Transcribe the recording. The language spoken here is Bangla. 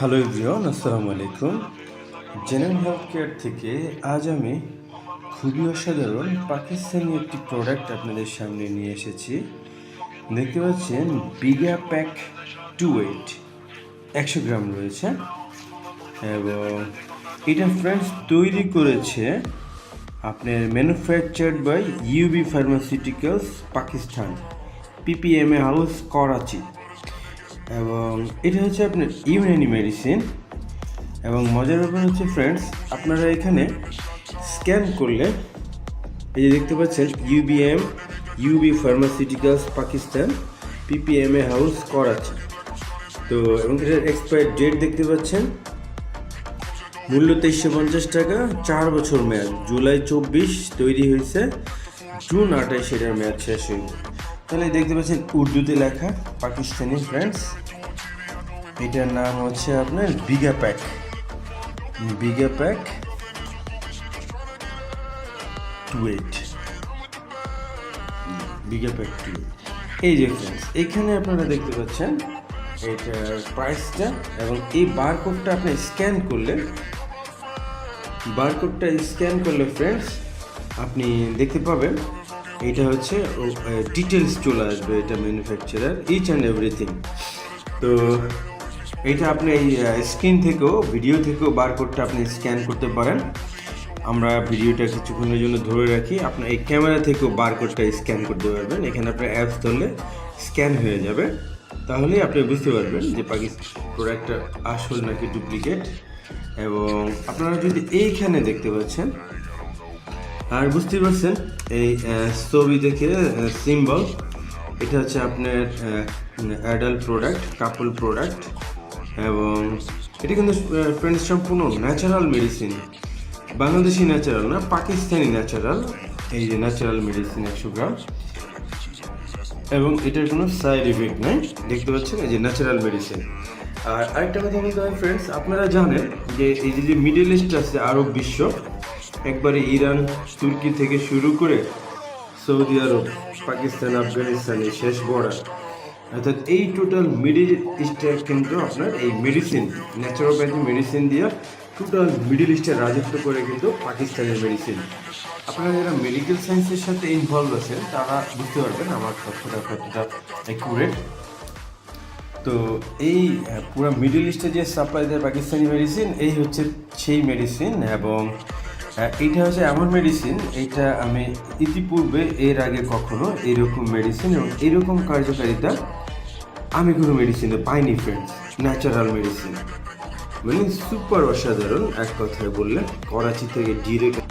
হ্যালো ইভরিওন আসসালামু আলাইকুম জেনারেল হেলথ কেয়ার থেকে আজ আমি খুবই অসাধারণ পাকিস্তানি একটি প্রোডাক্ট আপনাদের সামনে নিয়ে এসেছি। দেখতে পাচ্ছেন বিগা প্যাক টু এইট একশো গ্রাম রয়েছে। এবং এটা ফ্রেন্ডস তৈরি করেছে আপনার manufactured by UB pharmaceuticals Pakistan. PPMA house Karachi এবং এটা হচ্ছে আপনার ইউনানি মেডিসিন এবং মজার ব্যাপার হচ্ছে ফ্রেন্ডস আপনারা এখানে স্ক্যান করলে এই যে দেখতে পাচ্ছেন UBM UB pharmaceuticals Pakistan PPMA house Karachi তো এবং এটার এক্সপায়ার ডেট দেখতে পাচ্ছেন, মূল্য তেইশশো পঞ্চাশ টাকা, চার বছর মেয়াদ। জুলাই চব্বিশ তৈরি হয়েছে, জুন আঠাশ এটার মেয়াদ শেষ হইব তাহলে দেখতে পাচ্ছেন উর্দুতে লেখা পাকিস্তানি ফ্রেন্ডস এটার নাম হচ্ছে আপনার biga pack biga pack two eight biga pack two এই যে ফ্রেন্ডস এখানে আপনারা দেখতে পাচ্ছেন এটার প্রাইসটা এবং এই বারকোডটা আপনি স্ক্যান করলে বারকোডটা স্ক্যান করলে ফ্রেন্ডস আপনি দেখতে পাবেন এটা হচ্ছে ডিটেলস চলে আসবে এটা ম্যানুফ্যাকচারার ইচ অ্যান্ড এভরিথিং তো এটা আপনি, এই স্ক্রিন থেকেও ভিডিও থেকেও বার বারকোডটা আপনি স্ক্যান করতে পারেন। আমরা ভিডিওটা কিছুক্ষণের জন্য ধরে রাখি। আপনার এই ক্যামেরা থেকেও বারকোডটা স্ক্যান করতে পারবেন। এখানে আপনার অ্যাপস ধরলে স্ক্যান হয়ে যাবে। তাহলে আপনি বুঝতে পারবেন যে পাকিস্তান প্রোডাক্টটা আসল নাকি ডুপ্লিকেট এবং আপনারা যদি এইখানে দেখতে পাচ্ছেন আর বুঝতেই পারছেন, এই ছবি দেখে সিম্বল এটা হচ্ছে আপনার অ্যাডাল্ট প্রোডাক্ট কাপল প্রোডাক্ট এবং এটা কিন্তু ফ্রেন্ডস সম্পূর্ণ ন্যাচারাল মেডিসিন বাংলাদেশি ন্যাচারাল না, পাকিস্তানি ন্যাচারাল এই যে ন্যাচারাল মেডিসিন একশো গ্রাম। এবং এটার কোনো সাইড ইফেক্ট নাই, দেখতে পাচ্ছেন, এই যে ন্যাচারাল মেডিসিন আর আরেকটা কথা বলতে হয় ফ্রেন্ডস আপনারা জানেন যে এই যে মিডল ইস্ট আছে, আরব বিশ্ব একবারে ইরান, তুর্কি থেকে শুরু করে সৌদি আরব, পাকিস্তান, আফগানিস্তান এই শেষ বর্ডার অর্থাৎ এই টোটাল মিডিল ইস্টে কিন্তু আপনার এই মেডিসিন ন্যাচারোপ্যাথি মেডিসিন দিয়ে টোটাল মিডিল ইস্টে রাজত্ব করে কিন্তু পাকিস্তানের মেডিসিন আপনারা যারা মেডিকেল সায়েন্সের সাথে ইনভলভ আছেন, তারা বুঝতে পারবেন আমার তথ্যটা কতটা অ্যাকুরেট তো এই পুরো মিডিল ইস্টে যে সাপ্লাই দেয় পাকিস্তানি মেডিসিন এই হচ্ছে সেই মেডিসিন এবং এইটা হচ্ছে এমন মেডিসিন এইটা আমি ইতিপূর্বে এর আগে কখনো এরকম মেডিসিন এবং এরকম কার্যকারিতা আমি কোনো মেডিসিনে পাইনি ফ্রেন্ডস ন্যাচারাল মেডিসিন মানে সুপার অসাধারণ, এক কথায় বললে, করাচি থেকে ডিরেক্ট